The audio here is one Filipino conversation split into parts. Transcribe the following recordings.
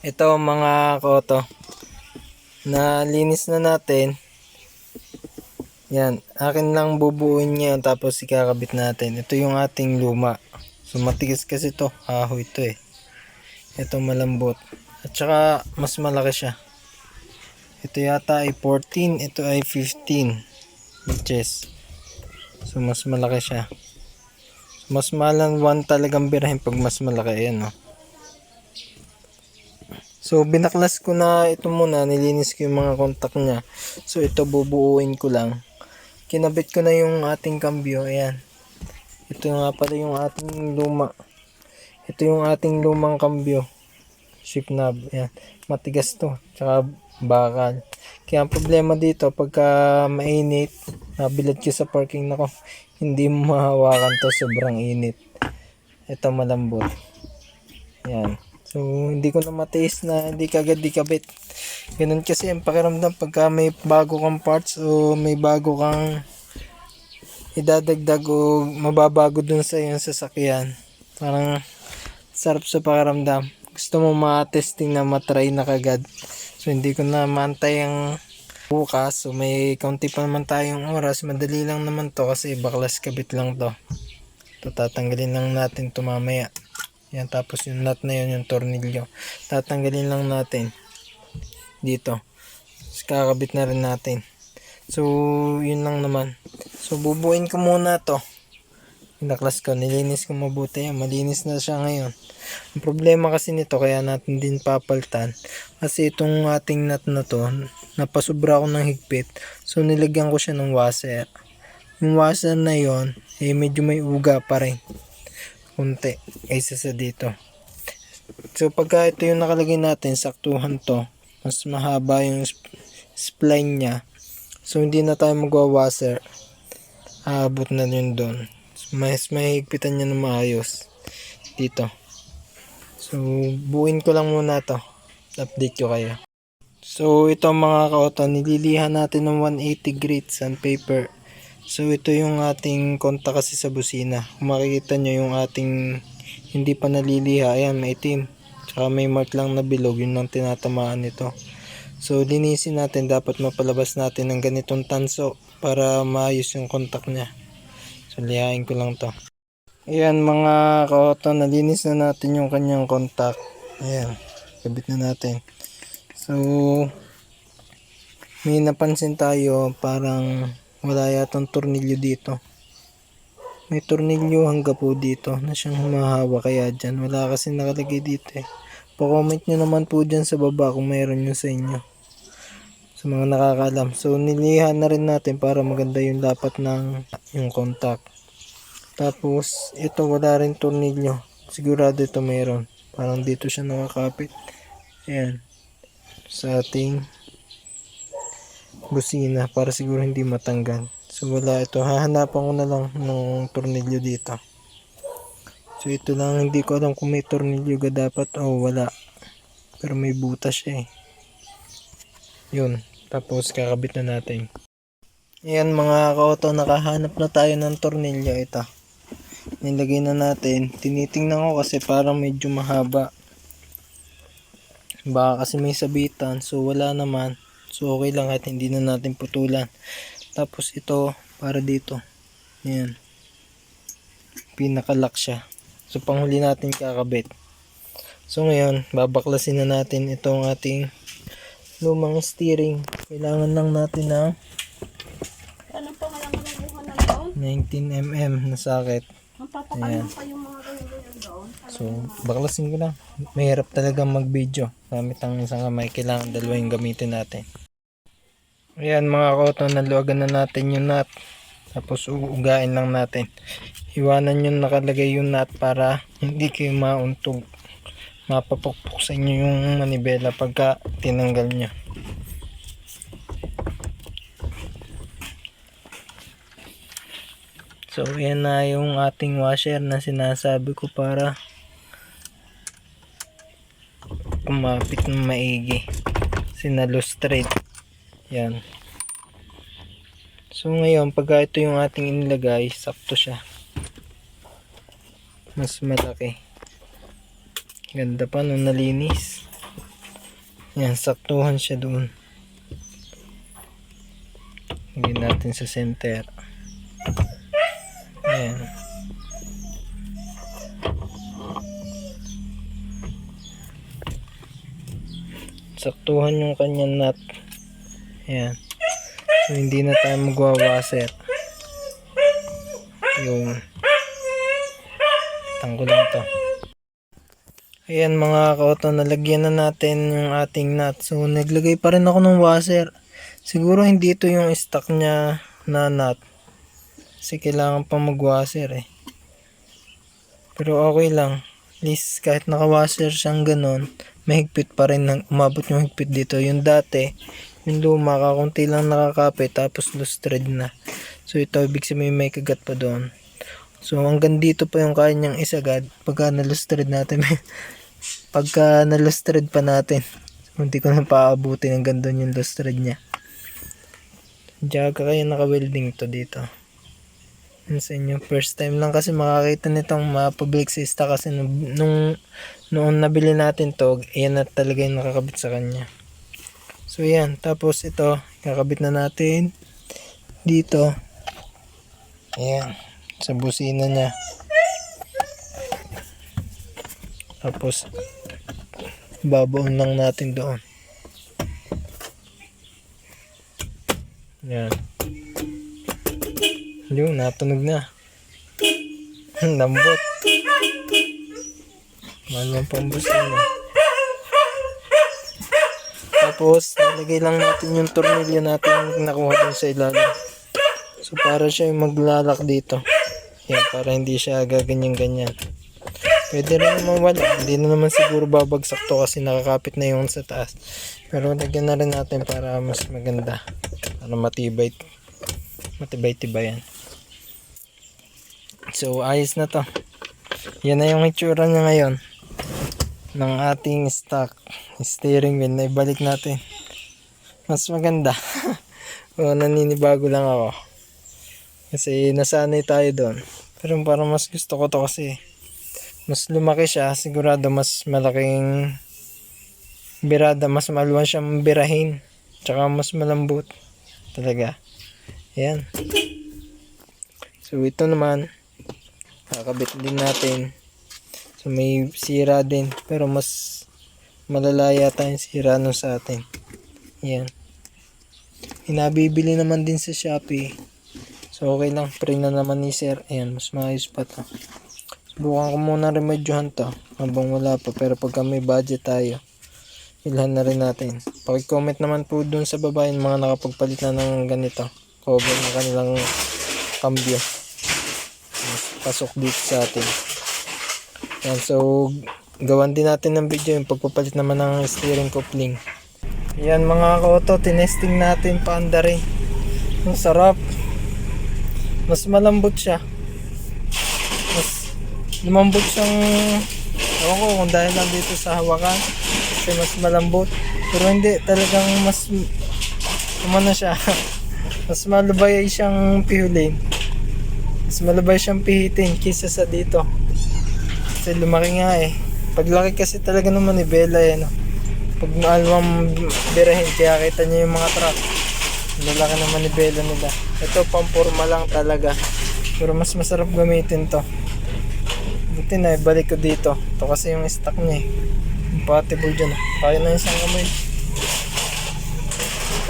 Ito mga koto. Nalinis na natin. Yan. Akin lang bubuuin ngayon tapos ikakabit natin. Ito yung ating luma. So matigas kasi to. Kahoy ito eh. Ito malambot. At saka mas malaki siya. Ito yata ay 14. Ito ay 15 inches. So mas malaki siya. Mas malang one talagang birahin pag mas malaki. Ayan oh. So binaklas ko na ito muna, nilinis ko yung mga kontak niya. So ito bubuuin ko lang. Kinabit ko na yung ating cambio, ayan. Ito nga pala yung ating luma. Ito yung ating lumang cambio. Shift knob, ayan. Matigas to, tsaka bakal. Kaya ang problema dito, pagka mainit, nabilad ko sa parking nako, hindi mo mahawakan to, sobrang init. Ito malambot. Ayan. So, hindi ko na matiis na hindi kagad di kabit. Ganun kasi ang pakiramdam pagka may bago kang parts o may bago kang idadagdag o mababago dun sa iyong sasakyan. Parang sarap sa pakiramdam. Gusto mo ma-testing na matry na kagad. So, hindi ko na maantay ang bukas. So, may kaunti pa naman tayong oras. Madali lang naman to kasi baklas kabit lang to. Tatanggalin lang natin to mamaya. Yan, tapos yung nut na yun, yung tornilyo. Tatanggalin lang natin. Dito. Tapos kakabit na rin natin. So, yun lang naman. So, bubuin ko muna to. Pinaklas ko, nilinis ko mabuti yan. Malinis na siya ngayon. Ang problema kasi nito, kaya natin din papaltan. Kasi itong ating nut na to, napasubra ako ng higpit. So, nilagyan ko siya ng washer. Yung washer na yon eh medyo may uga pa rin kunti kaysa sa dito. So pagka ito yung nakalagay natin, saktuhan to, mas mahaba yung sp- spline niya. So hindi na tayo magwa-washer. Aabot na yun doon. Mas mahigpitan niya na maayos dito. So buuin ko lang muna to. Update ko kayo. So ito mga kaoto, nililihan natin ng 180 grit sandpaper. So ito yung ating konta kasi sa busina. Kung makikita nyo yung ating hindi pa naliliha, ayan maitim. Tsaka may mark lang na bilog, yun ang tinatamaan nito. So linisin natin, dapat mapalabas natin ng ganitong tanso para maayos yung kontak niya. So lihain ko lang to. Ayan mga kaoto, nalinis na natin yung kanyang kontak. Ayan, kabit na natin. So may napansin tayo parang wala yatang tornilyo dito. May tornilyo hangga po dito na siyang humahawa kaya dyan. Wala kasi nakalagay dito eh. Pa-comment nyo naman po dyan sa baba kung mayroon nyo sa inyo. Sa mga nakakalam. So nilihan na rin natin para maganda yung lapat ng yung contact. Tapos ito wala rin tornilyo. Sigurado ito mayroon. Parang dito siya nakakapit. Ayan. Sa ating busina para siguro hindi matanggal. So wala ito. Hahanapan ko na lang ng tornilyo dito. So ito lang hindi ko alam kung may tornilyo ga dapat o wala. Pero may butas siya eh. Yun. Tapos kakabit na natin. Ayan mga kaoto, nakahanap na tayo ng tornilyo ito. Nilagay na natin. Tinitingnan ko kasi parang medyo mahaba. Baka kasi may sabitan. So wala naman. So okay lang kahit hindi na natin putulan. Tapos ito para dito. Ayan. Pinakalock siya. So panghuli natin kakabit. So ngayon, babaklasin na natin itong ating lumang steering. Kailangan lang natin ng Ano pa nga lang nabuhan ng doon? 19mm na socket. Ayan. So, baklasin ko lang. Mahirap talaga mag-video. Gamit ang isang kamay. Kailangan dalawa yung gamitin natin. Ayan mga koto, naluwagan na natin yung nut. Tapos uugain lang natin. Iwanan yung nakalagay yung nut para hindi kayo mauntog. Mapapukpok sa inyo yung manibela pagka tinanggal nyo. So, ayan na yung ating washer na sinasabi ko para kumapit ng maigi. Sinalo straight. Yan. So, ngayon, pagka ito yung ating inilagay, sakto siya. Mas malaki. Ganda pa nung nalinis. Yan, saktuhan siya doon. Lagyan natin sa center. Ayan. Saktuhan yung kanyang nut. Ayan. So, hindi na tayo magwawaser. Yung tangko lang to. Ayan mga kaoto, nalagyan na natin yung ating nut. So, naglagay pa rin ako ng washer. Siguro hindi ito yung stock niya na nut. Kasi kailangan pa mag-washer eh. Pero okay lang. At least kahit naka-washer siyang ganun, may higpit pa rin ng umabot yung higpit dito. Yung dati, yung luma, kakunti lang nakakapit tapos loose thread na. So ito, ibig sabihin may kagat pa doon. So hanggang dito pa yung kaya niyang isagad pagka na-loose thread natin. pagka na-loose thread pa natin. So, hindi ko na paabutin hanggang doon yung loose thread niya. Diyan ka kaya naka-welding to dito. Yun sa inyo. First time lang kasi makakita nitong mapublic sista kasi nung, nung noon nabili natin to, yan na talaga yung nakakabit sa kanya. So yan, tapos ito, kakabit na natin dito. Ayan, sa busina niya. Tapos, babaon lang natin doon. Yan. Yun, natunog na. Lambot. Malang pambusina. Tapos, nalagay lang natin yung tornilyo natin nakuha dun sa ilalim. So, para siya yung maglalak dito. Yan, para hindi siya gaganyan-ganyan. Pwede rin naman wala. Hindi na naman siguro babagsak to kasi nakakapit na yung sa taas. Pero lagyan na rin natin para mas maganda. Para matibay. Matibay-tibayan. So, ayos na to. Yan na yung itsura niya ngayon. Ng ating stock steering wheel na ibalik natin. Mas maganda. o, naninibago lang ako. Kasi nasanay tayo doon. Pero parang mas gusto ko to kasi mas lumaki siya. Sigurado mas malaking birada. Mas maluwan siyang birahin. Tsaka mas malambot. Talaga. Ayan. So ito naman kakabit din natin so may sira din pero mas malala yata yung sira nun sa atin. Yan. Inabibili naman din sa Shopee. So okay lang. Free na naman ni sir. Ayan mas maayos pa to. Subukan ko muna remedyohan to habang wala pa. Pero pagka may budget tayo ilhan na rin natin. Pakicomment naman po dun sa baba yung mga nakapagpalit na ng ganito. Cover ng kanilang cambio pasok dito sa atin. Yan, so gawan din natin ng video yung pagpapalit naman ng steering coupling. Yan mga koto, tinesting natin paanda rin. Ang sarap. Mas malambot siya. Mas lumambot siyang ewan ko kung dahil lang dito sa hawakan kasi mas malambot. Pero hindi, talagang mas umano siya. mas malubay siyang pihulin. Mas malabay siyang pihitin kaysa sa dito. Kasi lumaki nga eh. Paglaki kasi talaga naman ni Bella eh. No? Pag maalawang birahin, kaya kita niyo yung mga truck. Lalaki naman ni Bella nila. Ito pampurma lang talaga. Pero mas masarap gamitin to. Buti na ibalik ko dito. Ito kasi yung stock niya eh. Compatible dyan. Kaya na isang kamay.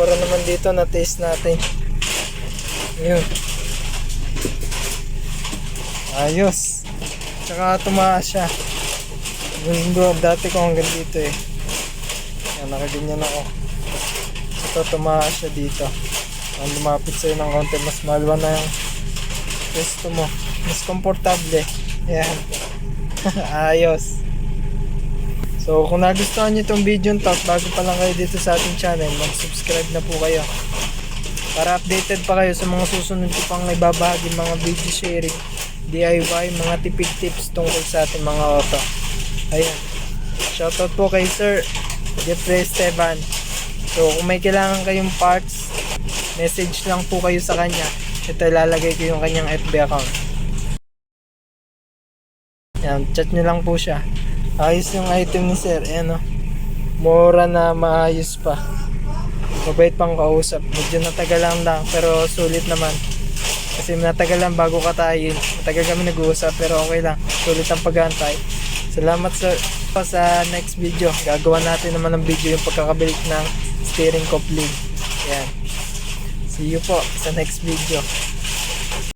Para naman dito na taste natin. Yun. Ayos. Tsaka tumaas siya. Gundo, dati ko hanggang dito eh. Yan, nakaganyan ako. Ito, tumaas siya dito. Ang lumapit sa'yo ng konti, mas malwa na yung gusto mo. Mas komportable. Yan. Ayos. So, kung nagustuhan nyo itong video to, bago pa lang kayo dito sa ating channel, mag-subscribe na po kayo. Para updated pa kayo sa mga susunod ko pang ibabahagi mga video sharing DIY, mga tipid tips tungkol sa ating mga auto. Ayan. Shoutout po kay Sir Jeffrey Esteban. So, kung may kailangan kayong parts, message lang po kayo sa kanya. Ito ilalagay ko yung kanyang FB account. Yan, chat nyo lang po siya. Ayos yung item ni Sir. Ayan o. mura na maayos pa. Mabait pang kausap. Medyo natagal lang lang pero sulit naman. Kasi natagal lang bago katayin. Matagal kami nag-uusap pero okay lang. Sulit ang paghantay. Salamat sa pa sa next video. Gagawa natin naman ng video yung pagkakabalik ng steering coupling. Yan. See you po sa next video.